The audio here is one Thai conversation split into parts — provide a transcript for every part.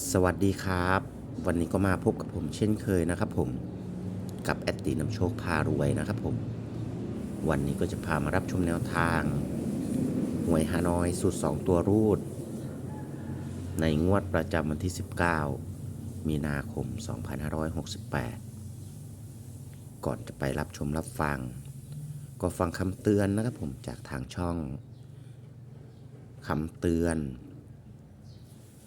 สวัสดีครับ วันนี้ก็มาพบกับผมเช่นเคยนะครับผมกับแอดตีนำโชคพารวยนะครับผม วันนี้ก็จะพามารับชมแนวทางหวยฮานอยสูตร 2 ตัวรูด ในงวดประจำวันที่ 19 มีนาคม 2568 ก่อนจะไปรับชมรับฟัง ก็ฟังคำเตือนนะครับผมจากทางช่องคำเตือน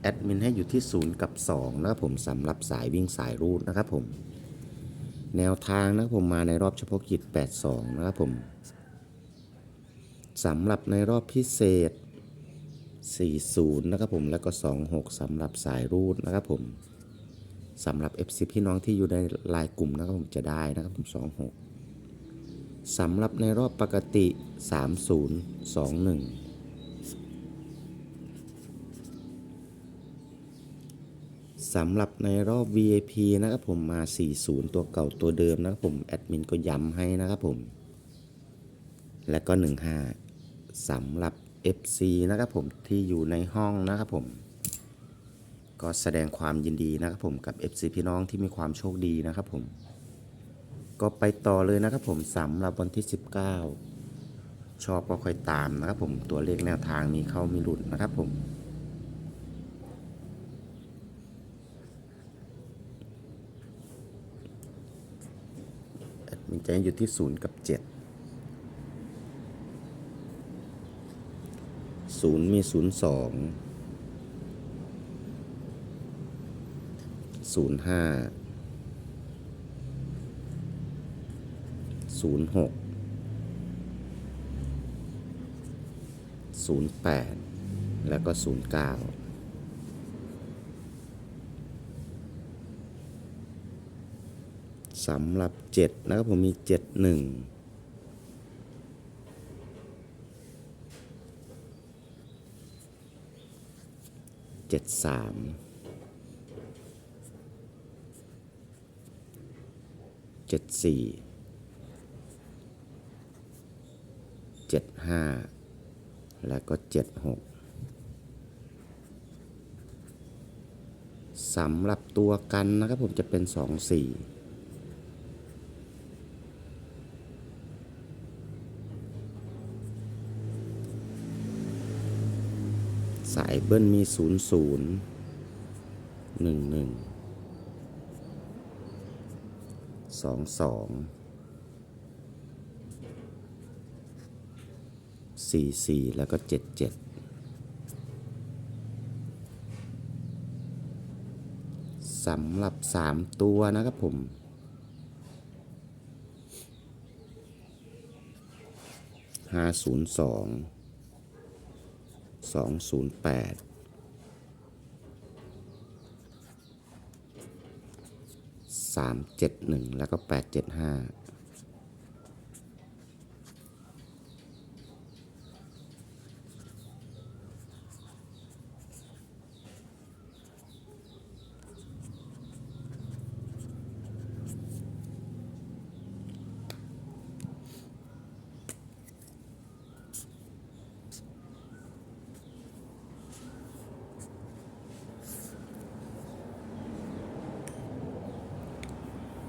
แอดมินให้อยู่ที่ 0 กับ 2 นะครับผมสำหรับสายวิ่งสายรูดนะครับผม แนวทางนะครับผมมาในรอบเฉพาะกิจ 82 นะครับผมสำหรับในรอบพิเศษ 40 นะครับผมแล้วก็ 26สำหรับสายรูดนะครับผมสำหรับ FC พี่น้องที่อยู่ในลายกลุ่มนะครับผมจะได้นะครับผม 26สำหรับในรอบปกติ 30 21 สำหรับในรอบ VIP นะครับผมมา 40 ตัวเก่าตัวเดิมนะครับผมแอดมินก็ย้ำให้นะครับผม และก็ 15สำหรับ FC นะครับผมที่อยู่ในห้องนะครับผม ก็แสดงความยินดีนะครับผมกับ FC พี่น้องที่มีความโชคดีนะครับผม ก็ไปต่อเลยนะครับผมสำหรับวันที่ 19 ชอบก็ค่อยตามนะครับผมตัวเลขแนวทางมีเข้ามีหลุดนะครับผม ผมจะอยู่ที่ 0 กับ 7 0 มี 0 2 0 5 0 6 0 8 แล้วก็ 0 9 สำหรับ 7 นะครับผมมี 7 1เจ็ดสามเจ็ดสี่เจ็ดห้าและก็เจ็ดหกสำหรับตัวกันนะครับผมจะเป็นสองสี่ สายเบิ้ลมีศูนย์ศูนย์หนึ่งหนึ่งสองสองสี่สี่แล้วก็เจ็ดเจ็ดสำหรับสามตัวนะครับผมห้าศูนย์สอง สองศูนย์แปดสามเจ็ดหนึ่งแล้วก็แปดเจ็ดห้า